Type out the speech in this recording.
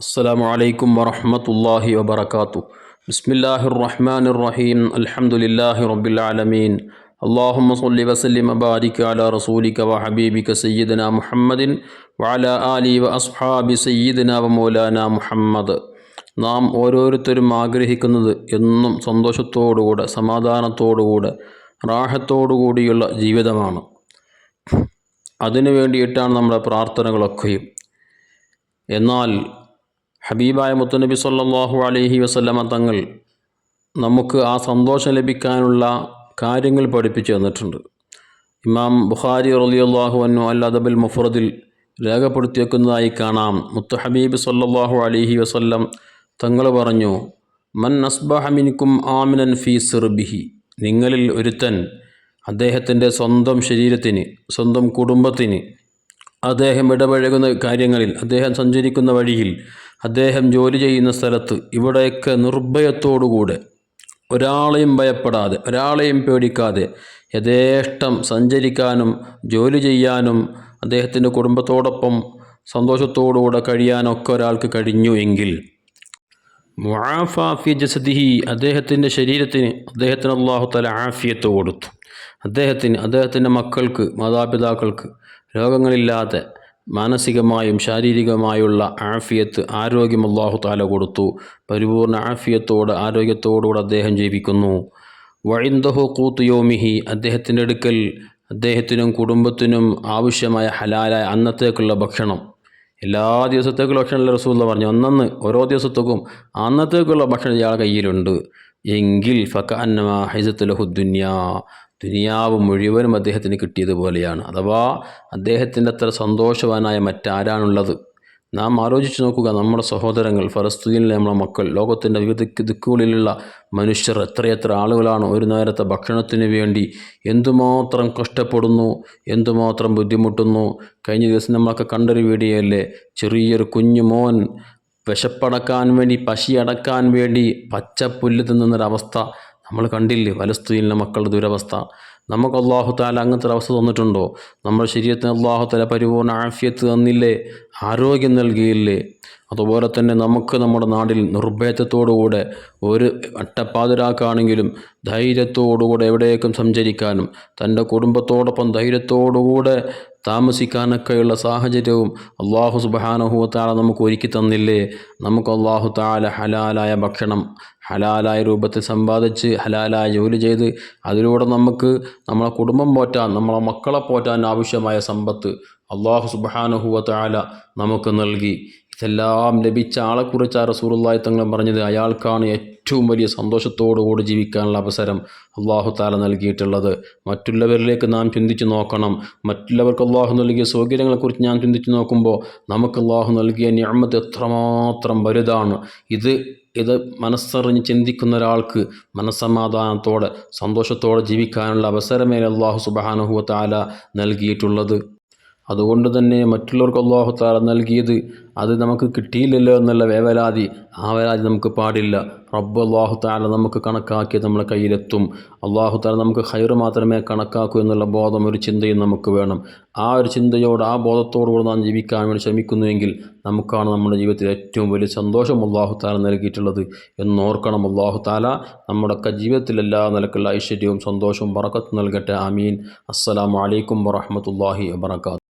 السلام عليكم ورحمة الله وبركاته بسم الله الرحمن الرحيم الحمد لله رب العالمين اللهم صل وسلم وبارك على رسولك وحبيبك سيدنا محمد وعلى آله وأصحاب سيدنا ومولانا മുഹമ്മദ് നാം ഓരോരുത്തരും ആഗ്രഹിക്കുന്നത് എന്നും സന്തോഷത്തോടുകൂടെ സമാധാനത്തോടുകൂടെ റാഹത്തോടുകൂടിയുള്ള ജീവിതമാണ് അതിനു വേണ്ടിയിട്ടാണ് നമ്മുടെ പ്രാർത്ഥനകളൊക്കെയും എന്നാൽ ഹബീബായ മുത്തുനബി സല്ലാഹു അലഹി വസല്ലമ തങ്ങൾ നമുക്ക് ആ സന്തോഷം ലഭിക്കാനുള്ള കാര്യങ്ങൾ പഠിപ്പിച്ചു തന്നിട്ടുണ്ട്. ഇമാം ബുഖാരി റലിയല്ലാഹു അന്നു അൽ അദബുൽ മുഫറദിൽ രേഖപ്പെടുത്തി വെക്കുന്നതായി കാണാം. മുത്തു ഹബീബ് സല്ലാഹു അലഹി വസ്ല്ലം തങ്ങൾ പറഞ്ഞു മൻ അസ്ബഹമിനിക്കും ആമിനൻ ഫീ സിർബിഹി. നിങ്ങളിൽ ഒരുത്തൻ അദ്ദേഹത്തിന്റെ സ്വന്തം ശരീരത്തിന് സ്വന്തം കുടുംബത്തിന് അദ്ദേഹം ഇടപഴകുന്ന കാര്യങ്ങളിൽ അദ്ദേഹം സഞ്ചരിക്കുന്ന വഴിയിൽ അദ്ദേഹം ജോലി ചെയ്യുന്ന സ്ഥലത്ത് ഇവിടെയൊക്കെ നിർഭയത്തോടുകൂടെ ഒരാളെയും ഭയപ്പെടാതെ ഒരാളെയും പേടിക്കാതെ യഥേഷ്ടം സഞ്ചരിക്കാനും ജോലി ചെയ്യാനും അദ്ദേഹത്തിന്റെ കുടുംബത്തോടൊപ്പം സന്തോഷത്തോടുകൂടെ കഴിയാനൊക്കെ ഒരാൾക്ക് കഴിഞ്ഞു എങ്കിൽ. മുആഫാഫി ജസദിഹി അദ്ദേഹത്തിന്റെ ശരീരത്തിന് അദ്ദേഹത്തിന് അള്ളാഹു തല ആഫിയത്ത് കൊടുത്തു. അദ്ദേഹത്തിന് അദ്ദേഹത്തിന്റെ മക്കൾക്ക് മാതാപിതാക്കൾക്ക് രോഗങ്ങളില്ലാതെ മാനസികമായും ശാരീരികമായുള്ള ആഫിയത്ത് ആരോഗ്യം അള്ളാഹു താല കൊടുത്തു. പരിപൂർണ ആഫിയത്തോട് ആരോഗ്യത്തോടുകൂടെ അദ്ദേഹം ജീവിക്കുന്നു. വഴിന്തഹു കൂത്ത് യോമിഹി അദ്ദേഹത്തിന്റെ അടുക്കൽ അദ്ദേഹത്തിനും കുടുംബത്തിനും ആവശ്യമായ ഹലാലായ അന്നത്തേക്കുള്ള ഭക്ഷണം. എല്ലാ ദിവസത്തേക്കുള്ള ഭക്ഷണം റസൂല്ല പറഞ്ഞു അന്നന്ന് ഓരോ ദിവസത്തേക്കും അന്നത്തേക്കുള്ള ഭക്ഷണം ഇയാളെ കയ്യിലുണ്ട്. എങ്കിൽ ഫക്ക അന്നമ ഹൈസത്തുലഹുദ്ദുന്യ ദുനിയാവ് മുഴുവനും അദ്ദേഹത്തിന് കിട്ടിയതുപോലെയാണ് അഥവാ അദ്ദേഹത്തിന്റെ അത്ര സന്തോഷവാനായ മറ്റാരാണുള്ളത്? നാം ആലോചിച്ച് നോക്കുക നമ്മുടെ സഹോദരങ്ങൾ ഫലസ്തീനിലെ നമ്മളെ മക്കൾ ലോകത്തിന്റെ വിവിധ ദിക്കുകളിലുള്ള മനുഷ്യർ എത്രയെത്ര ആളുകളാണ് ഒരു നേരത്തെ ഭക്ഷണത്തിന് വേണ്ടി എന്തുമാത്രം കഷ്ടപ്പെടുന്നു എന്തുമാത്രം ബുദ്ധിമുട്ടുന്നു. കഴിഞ്ഞ ദിവസം നമ്മളൊക്കെ കണ്ടൊരു വീഡിയോയല്ലേ ചെറിയൊരു കുഞ്ഞു മോൻ വിശപ്പടക്കാൻ വേണ്ടി പശിയടക്കാൻ വേണ്ടി പച്ചപ്പുല്ല് തിന്നുന്നൊരവസ്ഥ. നമ്മൾ കണ്ടില്ലേ ഫലസ്തീനിലെ മക്കളുടെ ദുരവസ്ഥ. നമുക്ക് അള്ളാഹു താല അങ്ങനത്തെ ഒരു അവസ്ഥ തന്നിട്ടുണ്ടോ? നമ്മുടെ ശരീരത്തിന് അള്ളാഹു താല പരിപൂർണ ആഫിയത്ത് തന്നില്ലേ? ആരോഗ്യം നൽകിയില്ലേ? അതുപോലെ തന്നെ നമുക്ക് നമ്മുടെ നാടിൽ നിർഭയത്വത്തോടുകൂടെ ഒരു അട്ടപ്പാതിരാക്കാണെങ്കിലും ധൈര്യത്തോടുകൂടെ എവിടേക്കും സഞ്ചരിക്കാനും തന്റെ കുടുംബത്തോടൊപ്പം ധൈര്യത്തോടുകൂടെ താമസിക്കാനൊക്കെയുള്ള സാഹചര്യവും അള്ളാഹു സുബാനഹുവത്താല നമുക്ക് ഒരുക്കി തന്നില്ലേ? നമുക്ക് അള്ളാഹു താല ഹലാലായ ഭക്ഷണം ഹലാലായ രൂപത്തിൽ സമ്പാദിച്ച് ഹലാലായ ജോലി ചെയ്ത് അതിലൂടെ നമുക്ക് നമ്മളെ കുടുംബം പോറ്റാൻ നമ്മളെ മക്കളെ പോറ്റാൻ ആവശ്യമായ സമ്പത്ത് അള്ളാഹു സുബാനഹുവത്താല നമുക്ക് നൽകി. ഇതെല്ലാം ലഭിച്ച ആളെക്കുറിച്ച് ആ റസൂറുല്ലായി തങ്ങൾ പറഞ്ഞത്. അയാൾക്കാണ് ഏറ്റവും വലിയ സന്തോഷത്തോടുകൂടി ജീവിക്കാനുള്ള അവസരം അള്ളാഹു താല നൽകിയിട്ടുള്ളത്. മറ്റുള്ളവരിലേക്ക് നാം ചിന്തിച്ചു നോക്കണം. മറ്റുള്ളവർക്ക് അള്ളാഹു നൽകിയ സൗകര്യങ്ങളെക്കുറിച്ച് ഞാൻ ചിന്തിച്ച് നോക്കുമ്പോൾ നമുക്ക് അള്ളാഹു നൽകിയ ഞാമത്ത് എത്രമാത്രം വലുതാണ്. ഇത് ഇത് മനസ്സറിഞ്ഞ് ചിന്തിക്കുന്ന ഒരാൾക്ക് മനസ്സമാധാനത്തോടെ സന്തോഷത്തോടെ ജീവിക്കാനുള്ള അവസരമേ അള്ളാഹു സുബാനുഹുവ താല നൽകിയിട്ടുള്ളത്. അതുകൊണ്ട് തന്നെ മറ്റുള്ളവർക്ക് അള്ളാഹു താല നൽകിയത് അത് നമുക്ക് കിട്ടിയില്ലല്ലോ എന്നുള്ള വേവലാതി ആ വേവലാതി നമുക്ക് പാടില്ല. റബ്ബ് അള്ളാഹു താല നമുക്ക് കണക്കാക്കി നമ്മളെ കയ്യിലെത്തും. അള്ളാഹു താല നമുക്ക് ഹൈർ മാത്രമേ കണക്കാക്കൂ എന്നുള്ള ബോധം ഒരു ചിന്തയും നമുക്ക് വേണം. ആ ഒരു ചിന്തയോട് ആ ബോധത്തോടുകൂടി നാം ജീവിക്കാൻ വേണ്ടി ശ്രമിക്കുന്നുവെങ്കിൽ നമുക്കാണ് നമ്മുടെ ജീവിതത്തിൽ ഏറ്റവും വലിയ സന്തോഷം അള്ളാഹു താല നൽകിയിട്ടുള്ളത്. എന്നോർക്കണം അള്ളാഹു താല നമ്മുടെയൊക്കെ ജീവിതത്തിൽ എല്ലാ നിലക്കുള്ള ഐശ്വര്യവും സന്തോഷവും പറക്കത്ത് നൽകട്ടെ. ആമീൻ. അസ്സലാമു അലൈക്കും വറഹമത്തല്ലാഹി വാബർക്കാത്തു